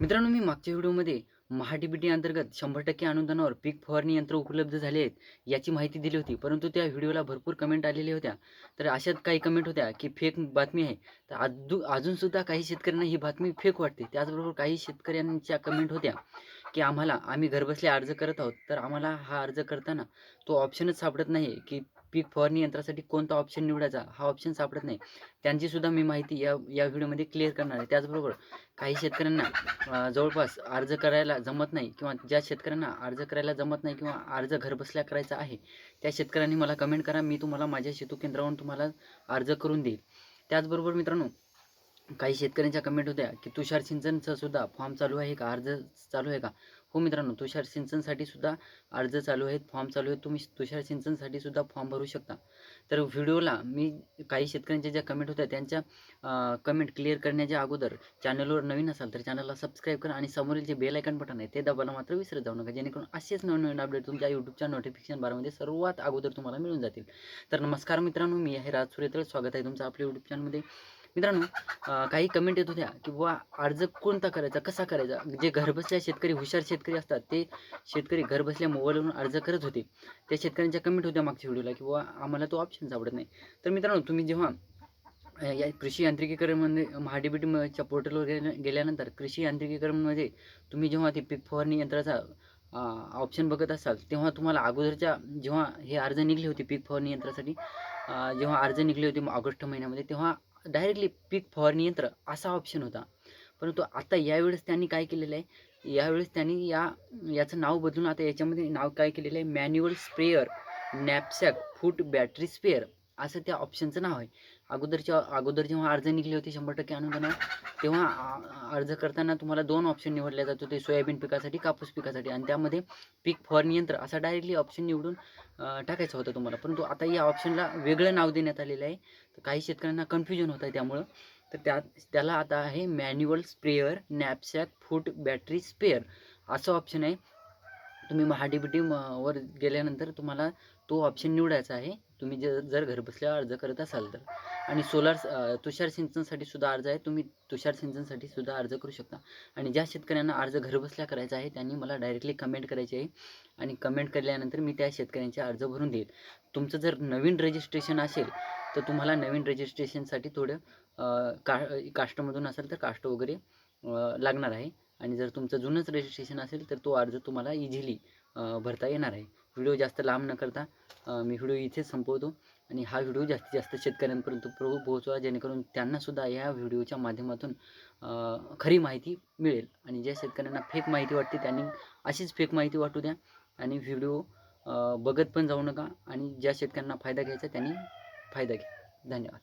मित्रांनो मी मागच्या व्हिडिओमध्ये महाडीबीटी अंतर्गत शंभर टक्के अनुदानावर पीक फवारणी यंत्र उपलब्ध झाले आहेत याची माहिती दिली होती. परंतु त्या व्हिडिओला भरपूर कमेंट आलेल्या होत्या. तर अशात काही कमेंट होत्या की फेक बातमी आहे. तर अजू अजूनसुद्धा काही शेतकऱ्यांना ही बातमी फेक वाटते. त्याचबरोबर काही शेतकऱ्यांच्या कमेंट होत्या की आम्हाला आम्ही घरबसल्या अर्ज करत आहोत. तर आम्हाला हा अर्ज करताना तो ऑप्शनच सापडत नाही की पीक फवारणी यंत्रासाठी कोणता ऑप्शन निवडायचा? हा ऑप्शन सापडत नाही. त्यांची सुद्धा मी माहिती या या व्हिडिओमध्ये क्लिअर करणार आहे. त्याचबरोबर काही शेतकऱ्यांना जवळपास अर्ज करायला जमत नाही किंवा ज्या शेतकऱ्यांना अर्ज करायला जमत नाही किंवा अर्ज घरबसल्या करायचा आहे त्या शेतकऱ्यांनी मला कमेंट करा. मी तुम्हाला माझ्या शेतू केंद्रावरून तुम्हाला अर्ज करून देईल. त्याचबरोबर मित्रांनो काही शेतकऱ्यांच्या कमेंट होत्या की तुषार सिंचनचं सुद्धा फॉर्म चालू आहे का? अर्ज चालू आहे का? हो मित्रांनो तुषार सिंचनसाठी सुद्धा अर्ज चालू आहेत फॉर्म चालू आहेत. तुम्ही तुषार सिंचनसाठी सुद्धा फॉर्म भरू शकता. तर व्हिडिओला मी काही शेतकऱ्यांच्या ज्या कमेंट होत्या त्यांच्या कमेंट क्लिअर करण्याच्या अगोदर चॅनलवर नवीन असाल तर चॅनलला सबस्क्राईब करा आणि समोरील जे बेल आयकन बटन आहे ते दाबायला मात्र विसरत जाऊ नका. जेणेकरून असेच नवीन अपडेट तुमच्या यूट्यूबच्या नोटिफिकेशन बारमध्ये सर्वात अगोदर तुम्हाला मिळून जातील. तर नमस्कार मित्रांनो मी आहे राज सुरेतळ स्वागत आहे तुमचं आपल्या यूट्यूब चॅनलमध्ये मित्रांनो काही कमेंट येत होत्या की बुवा अर्ज कोणता करायचा? कसा करायचा? जे घरबसल्या शेतकरी हुशार शेतकरी असतात ते शेतकरी घरबसल्या मोबाईलवरून अर्ज करत होते. त्या शेतकऱ्यांच्या कमेंट होत्या मागच्या व्हिडिओला की बुवा आम्हाला तो ऑप्शन सापडत नाही. तर मित्रांनो तुम्ही जेव्हा या कृषी यांत्रिकीकरणमध्ये महाडीबीटीच्या पोर्टलवर गेल्या गेल्यानंतर कृषी यांत्रिकीकरणमध्ये तुम्ही जेव्हा ते पीक फवारणी यंत्राचा ऑप्शन बघत असाल तेव्हा तुम्हाला अगोदरच्या जेव्हा हे अर्ज निघले होते पीक फवारणी यंत्रासाठी जेव्हा अर्ज निघले होते ऑगस्ट महिन्यामध्ये तेव्हा डायरेक्टली पीक फवारणी यंत्र असा ऑप्शन होता. परंतु आता यावेळेस त्यांनी काय केलेलं आहे? यावेळेस त्यांनी या याचं नाव बदलून आता याच्यामध्ये नाव काय केलेलं आहे? Manual sprayer knapsack foot battery spare असं त्या ऑप्शनचं नाव आहे. अगोदरच्या अगोदर जेव्हा अर्ज निघले होते शंभर टक्के अनुदानावर तेव्हा अर्ज करताना तुम्हाला दोन ऑप्शन निवडले जात होते सोयाबीन पिकासाठी कापूस पिकासाठी. आणि त्यामध्ये पीक फवारणी यंत्र असा डायरेक्टली ऑप्शन निवडून टाकायचा टाकायचं होतं तुम्हाला. परंतु आता या ऑप्शनला वेगळं नाव देण्यात आलेलं आहे. तर काही शेतकऱ्यांना कन्फ्युजन होत आहे त्यामुळं. तर त्या त्याला आता आहे manual sprayer knapsack foot battery spare असं ऑप्शन आहे. तुम्ही महाडीबीटी वर गेल्यानंतर तुम्हाला तो ऑप्शन निवडायचा आहे. तुम्ही जर जर घरबसल्या अर्ज करत असाल तर. आणि सोलार तुषार सिंचनसाठी सुद्धा अर्ज आहे. तुम्ही तुषार सिंचनसाठी सुद्धा अर्ज करू शकता. आणि ज्या शेतकऱ्यांना अर्ज घरबसल्या करायचा आहे त्यांनी मला डायरेक्टली कमेंट करायची आहे. आणि कमेंट केल्यानंतर मी त्या शेतकऱ्यांचे अर्ज भरून देईल. तुमचं जर नवीन रजिस्ट्रेशन असेल तर तुम्हाला नवीन रजिस्ट्रेशनसाठी थोडं का काष्टमधून असेल तर काष्ट वगैरे लागणार आहे. आणि जर तुमचं जुनंच रजिस्ट्रेशन असेल तर तो अर्ज तुम्हाला इझिली भरता येणार आहे. व्हिडिओ जास्त लांब न करता मी व्हिडिओ इथेच संपवतो आणि हा व्हिडिओ जास्तीत जास्त शेतकऱ्यांपर्यंत प्रभू पोहोचवा जेणेकरून त्यांनासुद्धा या व्हिडिओच्या माध्यमातून खरी माहिती मिळेल. आणि ज्या शेतकऱ्यांना फेक माहिती वाटते त्यांनी अशीच फेक माहिती वाटू द्या आणि व्हिडिओ बघत पण जाऊ नका. आणि ज्या शेतकऱ्यांना फायदा घ्यायचा त्यांनी फायदा घ्या. धन्यवाद.